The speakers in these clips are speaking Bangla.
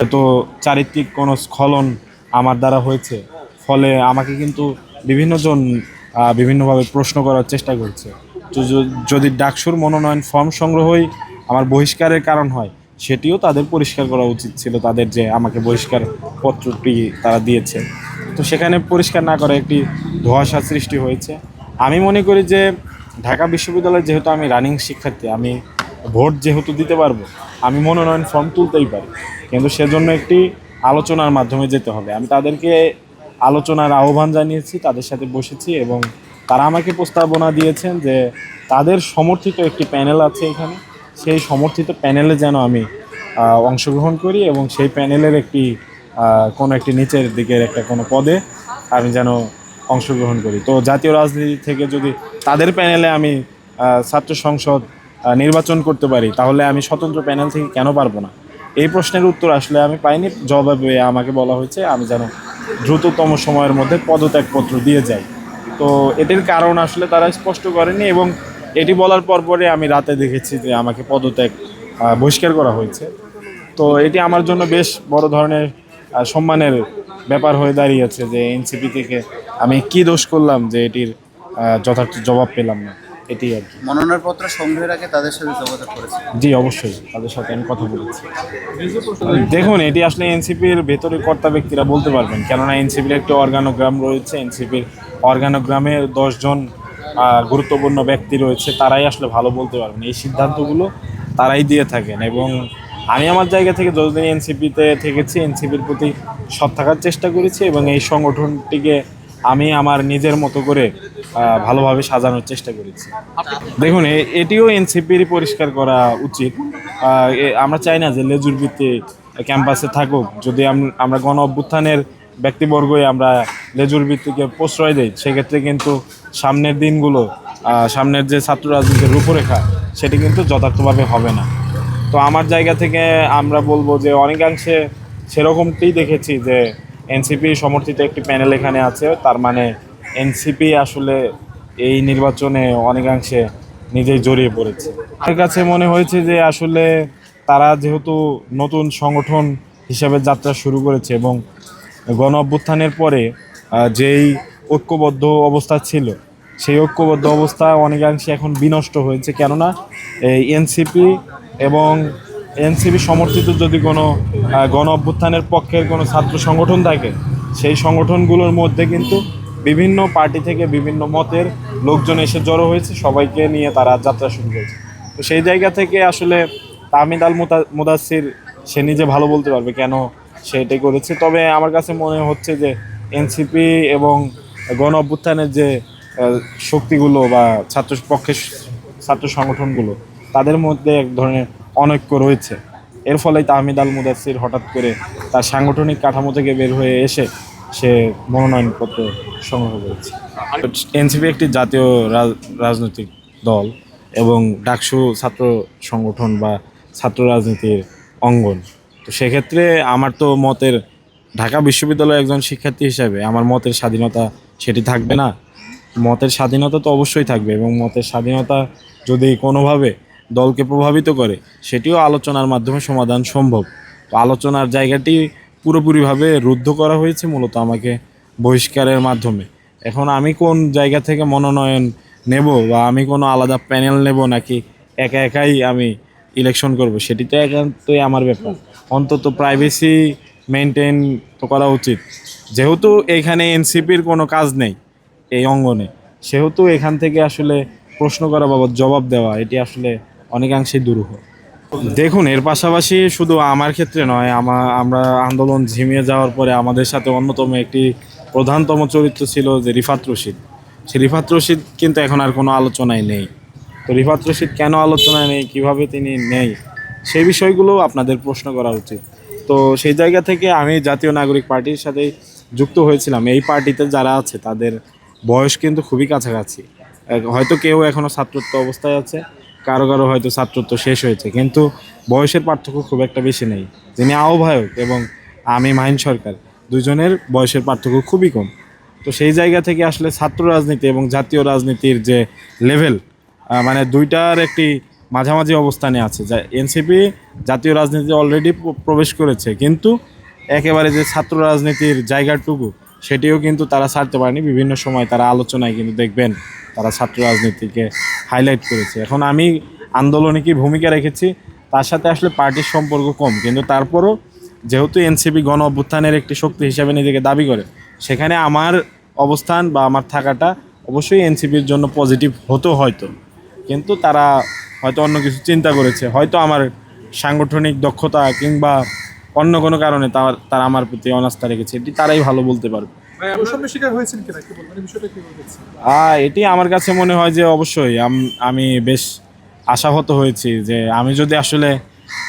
তো চারিত্রিক কোনো স্খলন আমার দ্বারা হয়েছে। ফলে আমাকে কিন্তু বিভিন্নজন বিভিন্নভাবে প্রশ্ন করার চেষ্টা করছে। তো যদি ডাকসুর মনোনয়ন ফর্ম সংগ্রহই আমার বহিষ্কারের কারণ হয়, সেটিও তাদের পরিষ্কার করা উচিত ছিল, তাদের যে আমাকে বহিষ্কার পত্রটি তারা দিয়েছে। তো সেখানে পরিষ্কার না করে একটি ধোঁয়াশা সৃষ্টি হয়েছে। আমি মনে করি যে ঢাকা বিশ্ববিদ্যালয়ে যেহেতু আমি রানিং শিক্ষার্থী, আমি ভোট যেহেতু দিতে পারব, আমি মনোনয়ন ফর্ম তুলতেই পারি। কিন্তু সেজন্য একটি আলোচনার মাধ্যমে যেতে হবে। আমি তাদেরকে আলোচনার আহ্বান জানিয়েছি, তাদের সাথে বসেছি এবং তারা আমাকে প্রস্তাবনা দিয়েছেন যে তাদের সমর্থিত একটি প্যানেল আছে এখানে। সেই সমর্থিত প্যানেলে যেন আমি অংশগ্রহণ করি এবং সেই প্যানেলের একটি কোনো একটি নিচের দিকের একটা কোনো পদে আমি যেন অংশগ্রহণ করি। তো জাতীয় রাজনীতি থেকে যদি তাদের প্যানেলে আমি ছাত্র সংসদ নির্বাচন করতে পারি, তাহলে আমি স্বতন্ত্র প্যানেল থেকে কেন পারব না? এই প্রশ্নের উত্তর আসলে আমি পাইনি, জবাবে আমাকে বলা হয়েছে আমি যেন দ্রুততম সময়ের মধ্যে পদত্যাগপত্র দিয়ে যাই। তো এটির কারণ আসলে তারা স্পষ্ট করেনি এবং এটি বলার পর পরে আমি রাতে দেখেছি যে আমাকে পদত্যাগ বহিষ্কার করা হয়েছে। তো এটি আমার জন্য বেশ বড় ধরনের সম্মানের ব্যাপার হয়ে দাঁড়িয়েছে যে এনসিপি থেকে আমি কি দোষ করলাম যে এটির যথার্থ জবাব পেলাম না। এটি আর কি। মনোনয়নপত্র সংগ্রহের আগে তাদের সাথে যোগাযোগ করেছে। জি অবশ্যই তাদের সাথে আমি কথা বলেছি। দেখুন এটি আসলে এনসিপির ভেতরে কর্তা ব্যক্তিরা বলতে পারবেন কেননা এনসিপির একটি অর্গানোগ্রাম রয়েছে এনসিপির অর্গানোগ্রামের দশজন গুরুত্বপূর্ণ ব্যক্তি রয়েছে তারাই আসলে ভালো বলতে পারবেন। এই সিদ্ধান্তগুলো তারাই দিয়ে থাকেন এবং আমি আমার জায়গা থেকে যতদিন এনসিপিতে থেকেছি এনসিপির প্রতি সৎ থাকার চেষ্টা করেছি এবং এই সংগঠনটিকে আমি আমার নিজের মতো করে ভালোভাবে সাজানোর চেষ্টা করেছি। দেখুন এটিও এনসিপির পরিষ্কার করা উচিত। আমরা চাই না যে লেজুর ভিত্তিক ক্যাম্পাসে থাকুক। যদি আমরা গণ অভ্যুত্থানের ব্যক্তিবর্গই আমরা লেজুর ভিত্তিকে প্রশ্রয় দিই, সেক্ষেত্রে কিন্তু সামনের দিনগুলো সামনের যে ছাত্র রাজনীতির রূপরেখা, সেটি কিন্তু যথার্থভাবে হবে না। তো আমার জায়গা থেকে আমরা বলব যে অনেকাংশে সেরকমটাই দেখেছি যে এনসিপি সমর্থিত একটি প্যানেল এখানে আছে, তার মানে এনসিপি আসলে এই নির্বাচনে অনেকাংশে নিজেই জড়িয়ে পড়েছে। আমার কাছে মনে হয়েছে যে আসলে তারা যেহেতু নতুন সংগঠন হিসাবে যাত্রা শুরু করেছে এবং গণ অভ্যুত্থানের পরে যেই ঐক্যবদ্ধ অবস্থা ছিল, সেই ঐক্যবদ্ধ অবস্থা অনেকাংশে এখন বিনষ্ট হয়েছে। কেননা এই এনসিপি এবং এনসিপি সমর্থিত যদি কোনো গণ অভ্যুত্থানের পক্ষের কোনো ছাত্র সংগঠন থাকে, সেই সংগঠনগুলোর মধ্যে কিন্তু বিভিন্ন পার্টি থেকে বিভিন্ন মতের লোকজন এসে জড়ো হয়েছে, সবাইকে নিয়ে তারা যাত্রা শুরু করেছে। তো সেই জায়গা থেকে আসলে তাহমিদ আল মুদাসির সে নিজে ভালো বলতে পারবে কেন সে এটাই করেছে। তবে আমার কাছে মনে হচ্ছে যে এনসিপি এবং গণ অভ্যুত্থানের যে শক্তিগুলো বা ছাত্র পক্ষের ছাত্র সংগঠনগুলো, তাদের মধ্যে এক ধরনের অনৈক্য রয়েছে। এর ফলে তাহমিদ আল মুদাসির হঠাৎ করে তার সাংগঠনিক কাঠামো থেকে বের হয়ে এসে সে মনোনয়নপত্র সংগ্রহ করেছে। এনসিপি একটি জাতীয় রাজ- রাজনৈতিক দল এবং ডাকসু ছাত্র সংগঠন বা ছাত্র রাজনীতির অঙ্গন। তো সেক্ষেত্রে আমার তো মতের ঢাকা বিশ্ববিদ্যালয়ের একজন শিক্ষার্থী হিসাবে আমার মতের স্বাধীনতা সেটি থাকবে না। মতের স্বাধীনতা তো অবশ্যই থাকবে এবং মতের স্বাধীনতা যদি কোনোভাবে দলকে প্রভাবিত করে, সেটিও আলোচনার মাধ্যমে সমাধান সম্ভব। তো আলোচনার জায়গাটি পুরোপুরিভাবে রুদ্ধ করা হয়েছে, মূলত আমাকে বহিষ্কারের মাধ্যমে। এখন আমি কোন জায়গা থেকে মনোনয়ন নেব বা আমি কোনো আলাদা প্যানেল নেব নাকি একা একাই আমি ইলেকশন করব সেটি তো একান্তই আমার ব্যাপার। অন্তত প্রাইভেসি মেনটেন তো করা উচিত। যেহেতু এখানে এনসিপির কোনো কাজ নেই এই অঙ্গনে, সেহেতু এখান থেকে আসলে প্রশ্ন করা বাবদ জবাব দেওয়া, এটি আসলে অনেকাংশেই দুরূহ। দেখুন, এর পাশাপাশি শুধু আমার ক্ষেত্রে নয়, আমা, আমরা আন্দোলন ঝিমিয়ে যাওয়ার পরে আমাদের সাথে অন্যতম একটি প্রধানতম চরিত্র ছিল যে রিফাত রশিদ। সে রিফাত রশিদ কিন্তু এখন আর কোনো আলোচনায় নেই। তো রিফাত রশিদ কেন আলোচনায় নেই, কীভাবে তিনি নেই, সেই বিষয়গুলো আপনাদের প্রশ্ন করা উচিত। তো সেই জায়গা থেকে আমি জাতীয় নাগরিক পার্টির সাথে যুক্ত হয়েছিলাম। এই পার্টিতে যারা আছে, তাদের বয়স কিন্তু খুবই কাছাকাছি। হয়তো কেউ এখনও ছাত্রত্ব অবস্থায় আছে কারও কারও হয়তো ছাত্রত্ব শেষ হয়েছে, কিন্তু বয়সের পার্থক্য খুব একটা বেশি নেই। যিনি আহ্বায়ক এবং আমি মাহিন সরকার দুজনের বয়সের পার্থক্য খুবই কম। তো সেই জায়গা থেকে আসলে ছাত্র রাজনীতি এবং জাতীয় রাজনীতির যে লেভেল মানে দুইটার একটি মাঝামাঝি অবস্থানে আছে। যা এনসিপি জাতীয় রাজনীতি অলরেডি প্রবেশ করেছে, কিন্তু একেবারে যে ছাত্র রাজনীতির জায়গাটুকু, সেটিও কিন্তু তারা ছাড়তে পারেনি। বিভিন্ন সময় তারা আলোচনায় কিন্তু দেখবেন তারা ছাত্র রাজনীতিকে হাইলাইট করেছে। এখন আমি আন্দোলনে কি ভূমিকা রেখেছি? তার সাথে আসলে পার্টির সম্পর্ক কম, কিন্তু তারপরও যেহেতু এনসিপি গণ অভ্যুত্থানের একটি শক্তি হিসাবে নিজেকে দাবি করে সেখানে আমার অবস্থান বা আমার থাকাটা অবশ্যই এনসিপির জন্য পজিটিভ হতো হয়তো। কিন্তু তারা হয়তো অন্য কিছু চিন্তা করেছে। হয়তো আমার সাংগঠনিক দক্ষতা কিংবা অন্য কোনো কারণে তার তারা আমার প্রতি অনাস্থা রেখেছে। এটি তারাই ভালো বলতে পারবে। আহ, এটি আমার কাছে মনে হয় যে অবশ্যই আমি বেশ আশাহত হয়েছি যে আমি যদি আসলে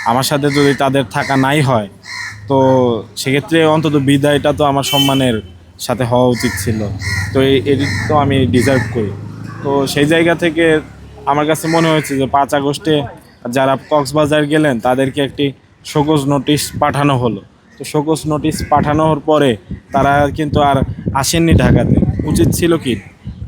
আমার সাথে যদি তাদের থাকা নাই হয় তো সেক্ষেত্রে অন্তত বিদায়টা তো আমার সম্মানের সাথে হওয়া উচিত ছিল। তো এটি তো আমি ডিজার্ভ করি। তো সেই জায়গা থেকে আমার কাছে মনে হয়েছে যে পাঁচ আগস্টে যারা কক্সবাজার গেলেন, তাদেরকে একটি শোকজ নোটিশ পাঠানো হলো। তো শোকজ নোটিশ পাঠানোর পরে তারা কিন্তু আর আসেননি ঢাকাতে। উচিত ছিল কি?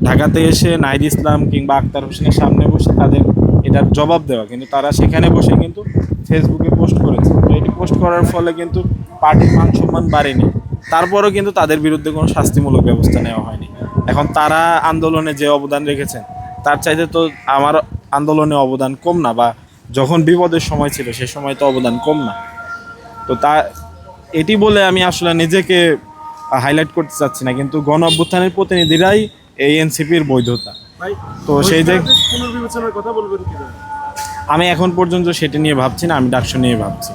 ঢাকাতে এসে নাহিদ ইসলাম কিংবা আক্তার হোসেনের সামনে বসে তাদের এটার জবাব দেওয়া। কিন্তু তারা সেখানে বসে কিন্তু ফেসবুকে পোস্ট করেছে। তো এটি পোস্ট করার ফলে কিন্তু পার্টির মান সম্মান বাড়েনি। তারপরেও কিন্তু তাদের বিরুদ্ধে কোনো শাস্তিমূলক ব্যবস্থা নেওয়া হয়নি। এখন তারা আন্দোলনে যে অবদান রেখেছেন তার চাইতে তো আমার আন্দোলনে অবদান কম না বা যখন বিপদের সময় ছিল সে সময় তো অবদান কম না। তো তা এটি বলে আমি আসলে নিজেকে হাইলাইট করতে চাচ্ছি না কিন্তু গণ অভ্যুত্থানের প্রতিনিধিরাই এই এনসিপির বৈধতা। তো সেই বহিষ্কারাদেশ পুনর্বিবেচনার কথা বলবেন কি আমি এখন পর্যন্ত সেটা নিয়ে ভাবছি না আমি ডাকশো নিয়ে ভাবছি।